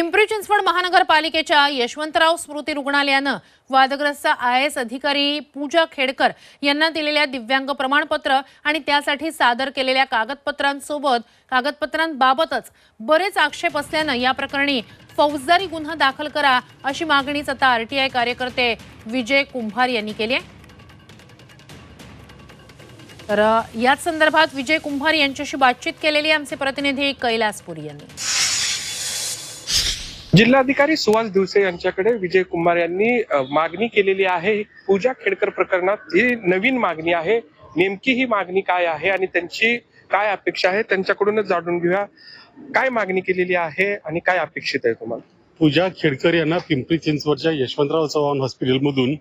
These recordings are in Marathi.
पिंपरी चिंचवड महानगरपालिकेच्या यशवंतराव स्मृती रुग्णालयानं वादग्रस्त आय एस अधिकारी पूजा खेडकर यांना दिलेल्या दिव्यांग प्रमाणपत्र आणि त्यासाठी सादर केलेल्या कागदपत्रांसोबत कागदपत्रांबाबतच बरेच आक्षेप असल्यानं या प्रकरणी फौजदारी गुन्हा दाखल करा अशी मागणीच आता आरटीआय कार्यकर्ते विजय कुंभार यांनी केली आहे. तर याच संदर्भात विजय कुंभार यांच्याशी बातचीत केलेली आमचे प्रतिनिधी कैलासपुरी यांनी. जिल्हाधिकारी सुहास दिवसे यांच्याकडे विजय कुमार यांनी मागणी केलेली आहे. पूजा खेडकर प्रकरणात ही नवीन मागणी आहे. नेमकी ही मागणी काय आहे आणि त्यांची काय अपेक्षा आहे त्यांच्याकडूनच जाणून घेऊया. काय मागणी केलेली आहे आणि काय अपेक्षित आहे तुम्हाला? पूजा खेडकर यांना पिंपरी चिंचवडच्या यशवंतराव चव्हाण हॉस्पिटलमधून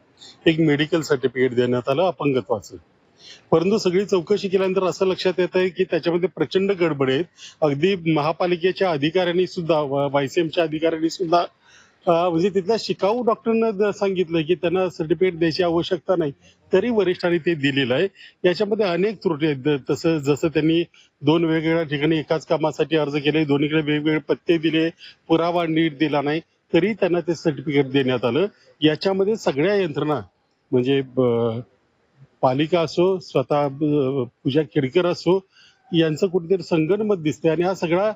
एक मेडिकल सर्टिफिकेट देण्यात आलं अपंगत्वाचं. परंतु सगळी चौकशी केल्यानंतर असं लक्षात येत आहे की त्याच्यामध्ये प्रचंड गडबड आहेत अगदी महापालिकेच्या अधिकाऱ्यांनी सुद्धा वायसीएमच्या अधिकाऱ्यांनी सुद्धा म्हणजे तिथल्या शिकाऊ डॉक्टरांना सांगितलं की त्यांना सर्टिफिकेट द्यायची आवश्यकता नाही तरी वरिष्ठांनी ते दिलेलं आहे. याच्यामध्ये अनेक त्रुटी आहेत. तसं जसं त्यांनी दोन वेगवेगळ्या ठिकाणी एकाच कामासाठी अर्ज केले दोन्हीकडे वेगवेगळे पत्ते दिले पुरावा नीट दिला नाही तरी त्यांना ते सर्टिफिकेट देण्यात आलं. याच्यामध्ये सगळ्या यंत्रणा म्हणजे पालिका असो स्वतः पूजा खेडकर असो यांचं कुठेतरी संगणमत दिसते आणि हा सगळा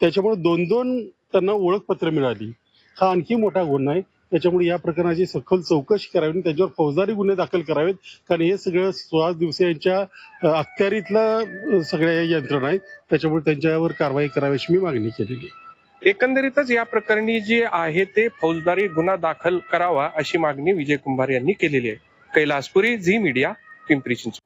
त्याच्यामुळे दोन दोन त्यांना ओळखपत्र मिळाली. हा आणखी मोठा गुन्हा आहे. त्याच्यामुळे या प्रकरणाची सखोल चौकशी करावी आणि त्याच्यावर फौजदारी गुन्हे दाखल करावेत. कारण हे सगळं सुहास दिवसे यांच्या अखत्यारीतला अखत्यारीतलं सगळ्या यंत्रणा आहेत. त्याच्यामुळे त्यांच्यावर कारवाई करावी अशी मी मागणी केलेली आहे. एकंदरीतच या प्रकरणी जे आहे ते फौजदारी गुन्हा दाखल करावा अशी मागणी विजय कुंभार यांनी केलेली आहे. Kailaspuri Zee media Pimpri Chinchwad.